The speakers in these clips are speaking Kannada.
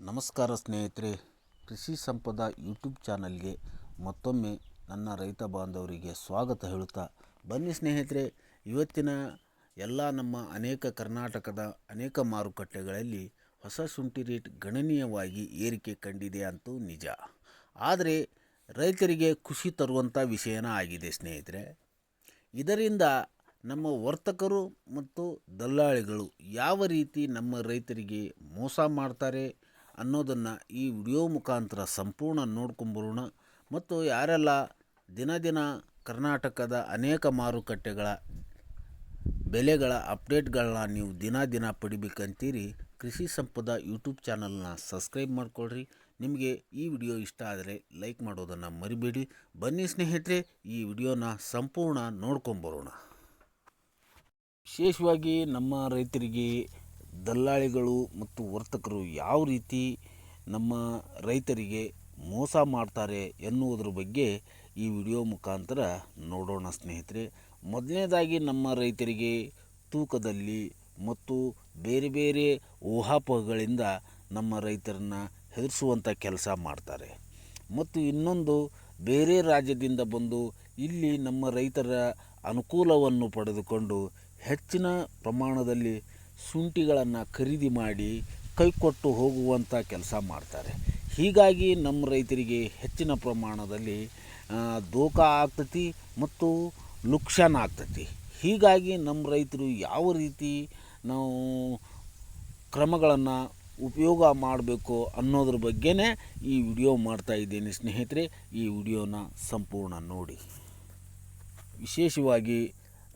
ನಮಸ್ಕಾರ ಸ್ನೇಹಿತರೆ. ಕೃಷಿ ಸಂಪದ ಯೂಟ್ಯೂಬ್ ಚಾನಲ್ಗೆ ಮತ್ತೊಮ್ಮೆ ನನ್ನ ರೈತ ಬಾಂಧವರಿಗೆ ಸ್ವಾಗತ ಹೇಳುತ್ತಾ ಬನ್ನಿ ಸ್ನೇಹಿತರೆ. ಇವತ್ತಿನ ಎಲ್ಲ ನಮ್ಮ ಅನೇಕ ಕರ್ನಾಟಕದ ಅನೇಕ ಮಾರುಕಟ್ಟೆಗಳಲ್ಲಿ ಹೊಸ ಶುಂಠಿ ರೇಟ್ ಗಣನೀಯವಾಗಿ ಏರಿಕೆ ಕಂಡಿದೆ ಅಂತೂ ನಿಜ. ಆದರೆ ರೈತರಿಗೆ ಖುಷಿ ತರುವಂಥ ವಿಷಯನ ಆಗಿದೆ ಸ್ನೇಹಿತರೆ. ಇದರಿಂದ ನಮ್ಮ ವರ್ತಕರು ಮತ್ತು ದಲ್ಲಾಳಿಗಳು ಯಾವ ರೀತಿ ನಮ್ಮ ರೈತರಿಗೆ ಮೋಸ ಮಾಡ್ತಾರೆ ಅನ್ನೋದನ್ನು ಈ ವಿಡಿಯೋ ಮುಖಾಂತರ ಸಂಪೂರ್ಣ ನೋಡ್ಕೊಂಬರೋಣ. ಮತ್ತು ಯಾರೆಲ್ಲ ದಿನ ದಿನ ಕರ್ನಾಟಕದ ಅನೇಕ ಮಾರುಕಟ್ಟೆಗಳ ಬೆಲೆಗಳ ಅಪ್ಡೇಟ್ಗಳನ್ನ ನೀವು ದಿನ ದಿನ ಪಡಿಬೇಕಂತೀರಿ, ಕೃಷಿ ಸಂಪದ ಯೂಟ್ಯೂಬ್ ಚಾನಲ್ನ ಸಬ್ಸ್ಕ್ರೈಬ್ ಮಾಡಿಕೊಳ್ಳ್ರಿ ನಿಮಗೆ ಈ ವಿಡಿಯೋ ಇಷ್ಟ ಆದರೆ ಲೈಕ್ ಮಾಡೋದನ್ನು ಮರಿಬೇಡಿ. ಬನ್ನಿ ಸ್ನೇಹಿತರೆ, ಈ ವಿಡಿಯೋನ ಸಂಪೂರ್ಣ ನೋಡ್ಕೊಂಬರೋಣ. ವಿಶೇಷವಾಗಿ ನಮ್ಮ ರೈತರಿಗೆ ದಲ್ಲಾಳಿಗಳು ಮತ್ತು ವರ್ತಕರು ಯಾವ ರೀತಿ ನಮ್ಮ ರೈತರಿಗೆ ಮೋಸ ಮಾಡ್ತಾರೆ ಎನ್ನುವುದರ ಬಗ್ಗೆ ಈ ವಿಡಿಯೋ ಮುಖಾಂತರ ನೋಡೋಣ ಸ್ನೇಹಿತರೆ. ಮೊದಲನೇದಾಗಿ ನಮ್ಮ ರೈತರಿಗೆ ತೂಕದಲ್ಲಿ ಮತ್ತು ಬೇರೆ ಬೇರೆ ಊಹಾಪೋಹಗಳಿಂದ ನಮ್ಮ ರೈತರನ್ನು ಹೆದರಿಸುವಂಥ ಕೆಲಸ ಮಾಡ್ತಾರೆ. ಮತ್ತು ಇನ್ನೊಂದು ಬೇರೆ ರಾಜ್ಯದಿಂದ ಬಂದು ಇಲ್ಲಿ ನಮ್ಮ ರೈತರ ಅನುಕೂಲವನ್ನು ಪಡೆದುಕೊಂಡು ಹೆಚ್ಚಿನ ಪ್ರಮಾಣದಲ್ಲಿ ಶುಂಠಿಗಳನ್ನು ಖರೀದಿ ಮಾಡಿ ಕೈಕೊಟ್ಟು ಹೋಗುವಂಥ ಕೆಲಸ ಮಾಡ್ತಾರೆ. ಹೀಗಾಗಿ ನಮ್ಮ ರೈತರಿಗೆ ಹೆಚ್ಚಿನ ಪ್ರಮಾಣದಲ್ಲಿ ದೋಖ ಆಗ್ತತಿ ಮತ್ತು ನುಕ್ಸಾನ ಆಗ್ತತಿ. ಹೀಗಾಗಿ ನಮ್ಮ ರೈತರು ಯಾವ ರೀತಿ ನಾವು ಕ್ರಮಗಳನ್ನು ಉಪಯೋಗ ಮಾಡಬೇಕು ಅನ್ನೋದ್ರ ಬಗ್ಗೆನೇ ಈ ವಿಡಿಯೋ ಮಾಡ್ತಾ ಇದ್ದೀನಿ ಸ್ನೇಹಿತರೆ. ಈ ವಿಡಿಯೋನ ಸಂಪೂರ್ಣ ನೋಡಿ. ವಿಶೇಷವಾಗಿ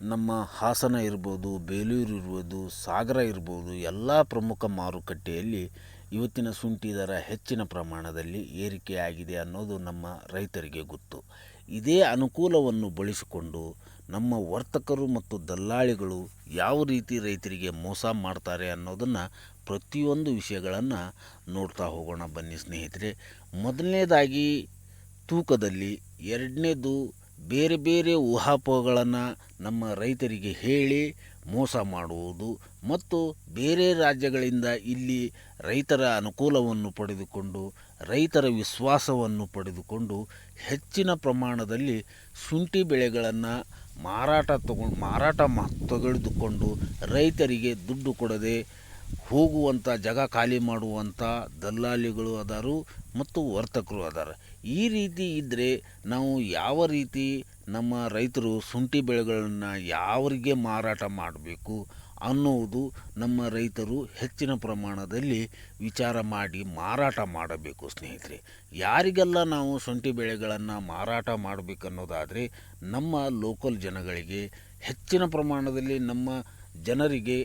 ನಮ್ಮ ಹಾಸನ ಇರ್ಬೋದು, ಬೇಲೂರು ಇರ್ಬೋದು, ಸಾಗರ ಇರ್ಬೋದು, ಎಲ್ಲ ಪ್ರಮುಖ ಮಾರುಕಟ್ಟೆಯಲ್ಲಿ ಇವತ್ತಿನ ಶುಂಠಿ ದರ ಹೆಚ್ಚಿನ ಪ್ರಮಾಣದಲ್ಲಿ ಏರಿಕೆಯಾಗಿದೆ ಅನ್ನೋದು ನಮ್ಮ ರೈತರಿಗೆ ಗೊತ್ತು. ಇದೇ ಅನುಕೂಲವನ್ನು ಬಳಸಿಕೊಂಡು ನಮ್ಮ ವರ್ತಕರು ಮತ್ತು ದಲ್ಲಾಳಿಗಳು ಯಾವ ರೀತಿ ರೈತರಿಗೆ ಮೋಸ ಮಾಡ್ತಾರೆ ಅನ್ನೋದನ್ನು ಪ್ರತಿಯೊಂದು ವಿಷಯಗಳನ್ನು ನೋಡ್ತಾ ಹೋಗೋಣ ಬನ್ನಿ ಸ್ನೇಹಿತರೆ. ಮೊದಲನೇದಾಗಿ ತೂಕದಲ್ಲಿ ಎರಡನೇದು ಬೇರೆ ಬೇರೆ ಊಹಾಪೋಹಗಳನ್ನು ನಮ್ಮ ರೈತರಿಗೆ ಹೇಳಿ ಮೋಸ ಮಾಡುವುದು ಮತ್ತು ಬೇರೆ ರಾಜ್ಯಗಳಿಂದ ಇಲ್ಲಿ ರೈತರ ಅನುಕೂಲವನ್ನು ಪಡೆದುಕೊಂಡು ರೈತರ ವಿಶ್ವಾಸವನ್ನು ಪಡೆದುಕೊಂಡು ಹೆಚ್ಚಿನ ಪ್ರಮಾಣದಲ್ಲಿ ಶುಂಠಿ ಬೆಳೆಗಳನ್ನು ಮಾರಾಟ ತಗೊಂಡು ಮಾರಾಟ ಮಾ ತೆಗೆದುಕೊಂಡು ರೈತರಿಗೆ ದುಡ್ಡು ಕೊಡದೆ ಹೋಗುವಂಥ ಜಾಗ ಖಾಲಿ ಮಾಡುವಂಥ ದಲ್ಲಾಳಿಗಳು ಅದಾರು ಮತ್ತು ವರ್ತಕರು ಅದಾರ. ಈ ರೀತಿ ಇದ್ದರೆ ನಾವು ಯಾವ ರೀತಿ ನಮ್ಮ ರೈತರು ಶುಂಠಿ ಬೆಳೆಗಳನ್ನು ಯಾವರಿಗೆ ಮಾರಾಟ ಮಾಡಬೇಕು ಅನ್ನುವುದು ನಮ್ಮ ರೈತರು ಹೆಚ್ಚಿನ ಪ್ರಮಾಣದಲ್ಲಿ ವಿಚಾರ ಮಾಡಿ ಮಾರಾಟ ಮಾಡಬೇಕು ಸ್ನೇಹಿತರೆ. ಯಾರಿಗೆಲ್ಲ ನಾವು ಶುಂಠಿ ಬೆಳೆಗಳನ್ನು ಮಾರಾಟ ಮಾಡಬೇಕನ್ನೋದಾದರೆ ನಮ್ಮ ಲೋಕಲ್ ಜನಗಳಿಗೆ ಹೆಚ್ಚಿನ ಪ್ರಮಾಣದಲ್ಲಿ ನಮ್ಮ ಜನರಿಗೆ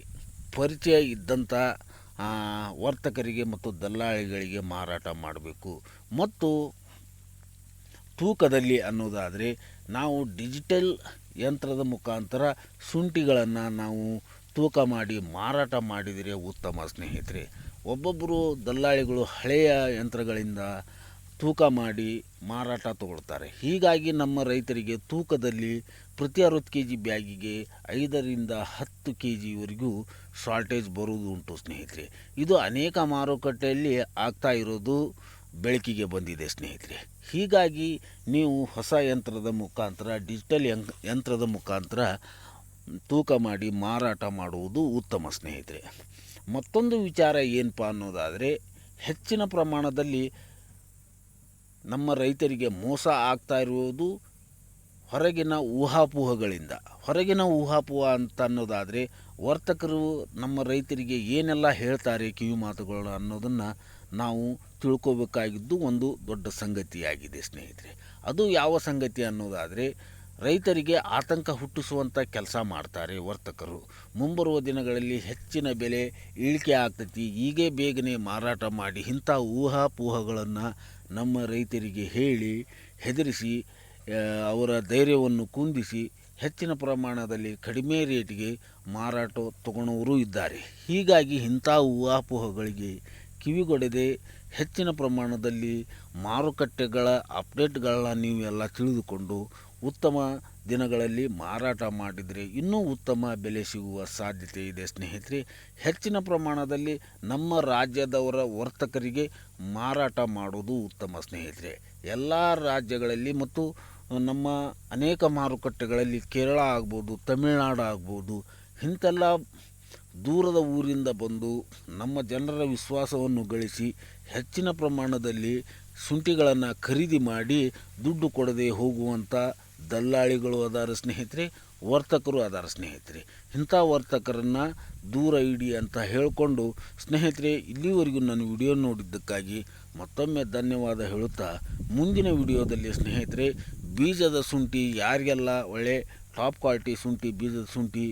ಪರಿಚಯ ಇದ್ದಂಥ ವರ್ತಕರಿಗೆ ಮತ್ತು ದಲ್ಲಾಳಿಗಳಿಗೆ ಮಾರಾಟ ಮಾಡಬೇಕು. ಮತ್ತು ತೂಕದಲ್ಲಿ ಅನ್ನೋದಾದರೆ, ನಾವು ಡಿಜಿಟಲ್ ಯಂತ್ರದ ಮುಖಾಂತರ ಶುಂಠಿಗಳನ್ನು ನಾವು ತೂಕ ಮಾಡಿ ಮಾರಾಟ ಮಾಡಿದರೆ ಉತ್ತಮ ಸ್ನೇಹಿತರೆ. ಒಬ್ಬೊಬ್ಬರು ದಲ್ಲಾಳಿಗಳು ಹಳೆಯ ಯಂತ್ರಗಳಿಂದ ತೂಕ ಮಾಡಿ ಮಾರಾಟ ತಗೊಳ್ತಾರೆ. ಹೀಗಾಗಿ ನಮ್ಮ ರೈತರಿಗೆ ತೂಕದಲ್ಲಿ ಪ್ರತಿ ಅರವತ್ತು ಕೆ ಜಿ ಬ್ಯಾಗಿಗೆ ಐದರಿಂದ ಹತ್ತು ಕೆ ಜಿವರೆಗೂ ಶಾರ್ಟೇಜ್ ಬರುವುದು ಉಂಟು ಸ್ನೇಹಿತರೆ. ಇದು ಅನೇಕ ಮಾರುಕಟ್ಟೆಯಲ್ಲಿ ಆಗ್ತಾ ಇರೋದು ಬೆಳಕಿಗೆ ಬಂದಿದೆ ಸ್ನೇಹಿತರೆ. ಹೀಗಾಗಿ ನೀವು ಹೊಸ ಯಂತ್ರದ ಮುಖಾಂತರ, ಡಿಜಿಟಲ್ ಯಂತ್ರದ ಮುಖಾಂತರ ತೂಕ ಮಾಡಿ ಮಾರಾಟ ಮಾಡುವುದು ಉತ್ತಮ ಸ್ನೇಹಿತರೆ. ಮತ್ತೊಂದು ವಿಚಾರ ಏನಪ್ಪ ಅನ್ನೋದಾದರೆ, ಹೆಚ್ಚಿನ ಪ್ರಮಾಣದಲ್ಲಿ ನಮ್ಮ ರೈತರಿಗೆ ಮೋಸ ಆಗ್ತಾ ಇರುವುದು ಹೊರಗಿನ ಊಹಾಪೋಹಗಳಿಂದ. ಹೊರಗಿನ ಊಹಾಪೋಹ ಅಂತ ಅನ್ನೋದಾದರೆ ವರ್ತಕರು ನಮ್ಮ ರೈತರಿಗೆ ಏನೆಲ್ಲ ಹೇಳ್ತಾರೆ ಕಿವಿ ಮಾತುಗಳು ಅನ್ನೋದನ್ನು ನಾವು ತಿಳ್ಕೋಬೇಕಾಗಿದ್ದು ಒಂದು ದೊಡ್ಡ ಸಂಗತಿಯಾಗಿದೆ ಸ್ನೇಹಿತರೆ. ಅದು ಯಾವ ಸಂಗತಿ ಅನ್ನೋದಾದರೆ ರೈತರಿಗೆ ಆತಂಕ ಹುಟ್ಟಿಸುವಂಥ ಕೆಲಸ ಮಾಡ್ತಾರೆ ವರ್ತಕರು. ಮುಂಬರುವ ದಿನಗಳಲ್ಲಿ ಹೆಚ್ಚಿನ ಬೆಲೆ ಇಳಿಕೆ ಆಗ್ತೈತಿ ಈಗೇ ಬೇಗನೆ ಮಾರಾಟ ಮಾಡಿ ಇಂಥ ಊಹಾಪೋಹಗಳನ್ನು ನಮ್ಮ ರೈತರಿಗೆ ಹೇಳಿ, ಹೆದರಿಸಿ ಅವರ ಧೈರ್ಯವನ್ನು ಕುಂದಿಸಿ, ಹೆಚ್ಚಿನ ಪ್ರಮಾಣದಲ್ಲಿ ಕಡಿಮೆ ರೇಟಿಗೆ ಮಾರಾಟ ತಗೊಳ್ಳೋರು ಇದ್ದಾರೆ. ಹೀಗಾಗಿ ಇಂಥ ಊಹಾಪೋಹಗಳಿಗೆ ಕಿವಿಗೊಡದೆ ಹೆಚ್ಚಿನ ಪ್ರಮಾಣದಲ್ಲಿ ಮಾರುಕಟ್ಟೆಗಳ ಅಪ್ಡೇಟ್ಗಳನ್ನ ಎಲ್ಲ ತಿಳಿದುಕೊಂಡು ಉತ್ತಮ ದಿನಗಳಲ್ಲಿ ಮಾರಾಟ ಮಾಡಿದರೆ ಇನ್ನೂ ಉತ್ತಮ ಬೆಲೆ ಸಿಗುವ ಸಾಧ್ಯತೆ ಇದೆ ಸ್ನೇಹಿತರೆ. ಹೆಚ್ಚಿನ ಪ್ರಮಾಣದಲ್ಲಿ ನಮ್ಮ ರಾಜ್ಯದವರ ವರ್ತಕರಿಗೆ ಮಾರಾಟ ಮಾಡೋದು ಉತ್ತಮ ಸ್ನೇಹಿತರೆ. ಎಲ್ಲ ರಾಜ್ಯಗಳಲ್ಲಿ ಮತ್ತು ನಮ್ಮ ಅನೇಕ ಮಾರುಕಟ್ಟೆಗಳಲ್ಲಿ ಕೇರಳ ಆಗ್ಬೋದು, ತಮಿಳುನಾಡು ಆಗ್ಬೋದು ಇಂಥೆಲ್ಲ ದೂರದ ಊರಿಂದ ಬಂದು ನಮ್ಮ ಜನರ ವಿಶ್ವಾಸವನ್ನು ಗಳಿಸಿ ಹೆಚ್ಚಿನ ಪ್ರಮಾಣದಲ್ಲಿ ಶುಂಠಿಗಳನ್ನು ಖರೀದಿ ಮಾಡಿ ದುಡ್ಡು ಕೊಡದೆ ಹೋಗುವಂಥ ದಲ್ಲಾಳಿಗಳು ಅದಾರ ಸ್ನೇಹಿತರೆ, ವರ್ತಕರು ಅದಾರ ಸ್ನೇಹಿತರೆ. ಇಂಥ ವರ್ತಕರನ್ನು ದೂರ ಇಡಿ ಅಂತ ಹೇಳಿಕೊಂಡು ಸ್ನೇಹಿತರೆ, ಇಲ್ಲಿವರೆಗೂ ನಾನು ವಿಡಿಯೋ ನೋಡಿದ್ದಕ್ಕಾಗಿ ಮತ್ತೊಮ್ಮೆ ಧನ್ಯವಾದ ಹೇಳುತ್ತಾ, ಮುಂದಿನ ವಿಡಿಯೋದಲ್ಲಿ ಸ್ನೇಹಿತರೆ, ಬೀಜದ ಶುಂಠಿ ಯಾರಿಗೆಲ್ಲ ಒಳ್ಳೆ ಟಾಪ್ ಕ್ವಾಲಿಟಿ ಶುಂಠಿ, ಬೀಜದ ಶುಂಠಿ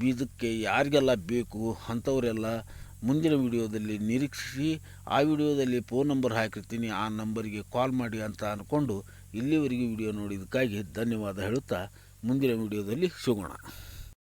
ಬೀಜಕ್ಕೆ ಯಾರಿಗೆಲ್ಲ ಬೇಕು ಅಂಥವರೆಲ್ಲ ಮುಂದಿನ ವಿಡಿಯೋದಲ್ಲಿ ನಿರೀಕ್ಷಿಸಿ, ಆ ವಿಡಿಯೋದಲ್ಲಿ ಫೋನ್ ನಂಬರ್ ಹಾಕಿರ್ತೀನಿ, ಆ ನಂಬರಿಗೆ ಕಾಲ್ ಮಾಡಿ ಅಂತ ಅಂದ್ಕೊಂಡು ಇಲ್ಲಿವರೆಗೂ ವಿಡಿಯೋ ನೋಡಿದ್ದಕ್ಕಾಗಿ ಧನ್ಯವಾದ ಹೇಳುತ್ತಾ ಮುಂದಿನ ವಿಡಿಯೋದಲ್ಲಿ ಸಿಗೋಣ.